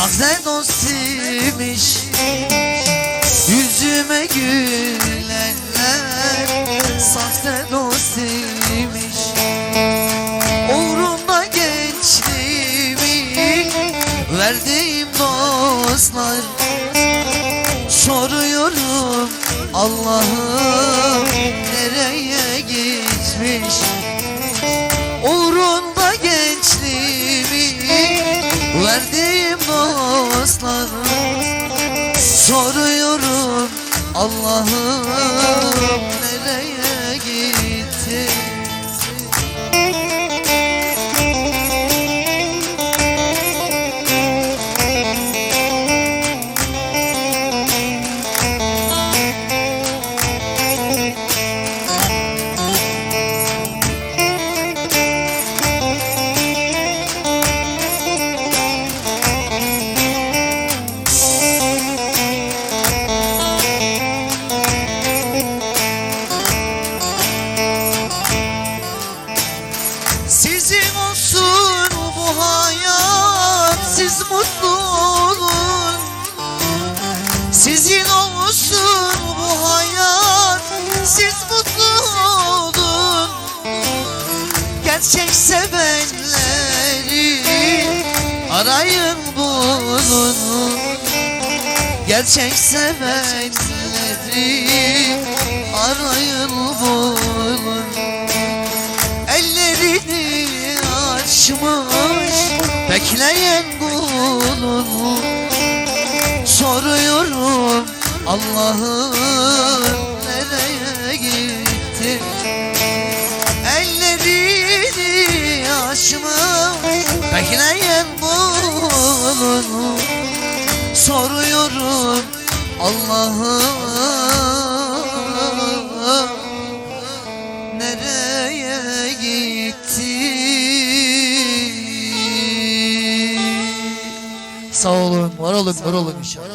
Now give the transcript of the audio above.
Taze nasimiş Yüzüme gülenler Sahte nasimiş Uğrunda gençliğimi Verdiğim dostlar Soruyorum Allah'ım nereye gitmiş? Verdiğim dostlar Soruyorum Allah'ım Gerçek sevenleri Arayın bulun Gerçek sevenleri Arayın bulun Ellerini açmış Bekleyen kulunu Soruyorum Allah'ım Soruyorum Allah'ım nereye gitti? Sağ olun, var olun, var olun inşallah.